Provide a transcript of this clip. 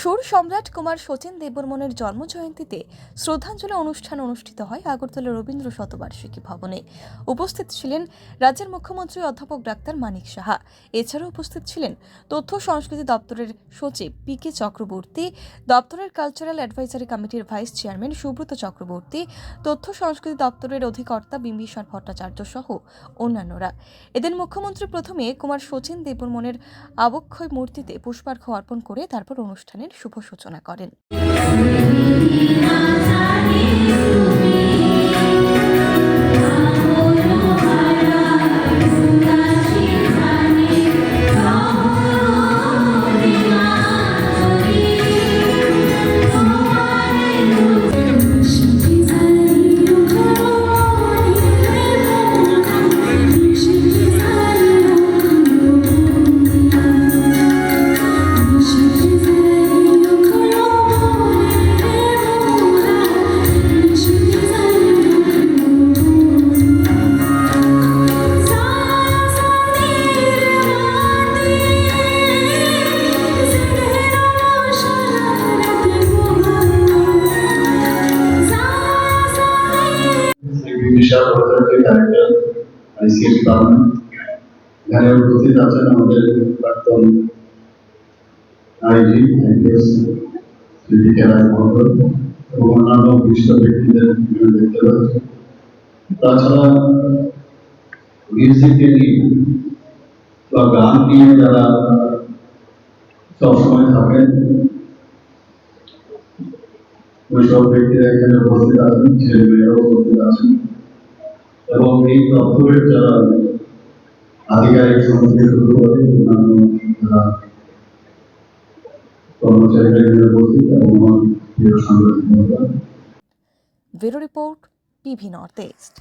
সুর সম্রাট কুমার শচীন দেববর্মনের জন্মজয়ন্তীতে শ্রদ্ধাঞ্জলি অনুষ্ঠান অনুষ্ঠিত হয় আগরতলা রবীন্দ্র শতবার্ষিকী ভবনে। উপস্থিত ছিলেন রাজ্যের মুখ্যমন্ত্রী অধ্যাপক ডাক্তার মানিক সাহা। এছাড়াও উপস্থিত ছিলেন তথ্য সংস্কৃতি দপ্তরের সচিব পি কে চক্রবর্তী, দপ্তরের কালচারাল অ্যাডভাইজারি কমিটির ভাইস চেয়ারম্যান সুব্রত চক্রবর্তী, তথ্য সংস্কৃতি দপ্তরের অধিকর্তা বিম্বিসার ভট্টাচার্য সহ অন্যান্যরা। এদিন মুখ্যমন্ত্রী প্রথমে কুমার শচীন দেববর্মনের আবক্ষয় মূর্তিতে পুষ্পার্ঘ্য অর্পণ করে তারপর অনুষ্ঠানের শুভ সূচনা করেন। বিশাল অথরিটি ডাইরেক্টর আইসিএস এখানে উপস্থিত আছেন আমাদের প্রাক্তন আইজি আইপিএস রায় এবং অন্যান্য ব্যক্তিদের দেখতে পাচ্ছি। তাছাড়া নিয়ে বা গান নিয়ে যারা সবসময় থাকেন, ওইসব ব্যক্তিরা এখানে উপস্থিত আছেন ছেলে মেয়েরাও উপস্থিত আছেন। এবং এই দপ্তরের যারা আধিকারিক bureau report TV North East.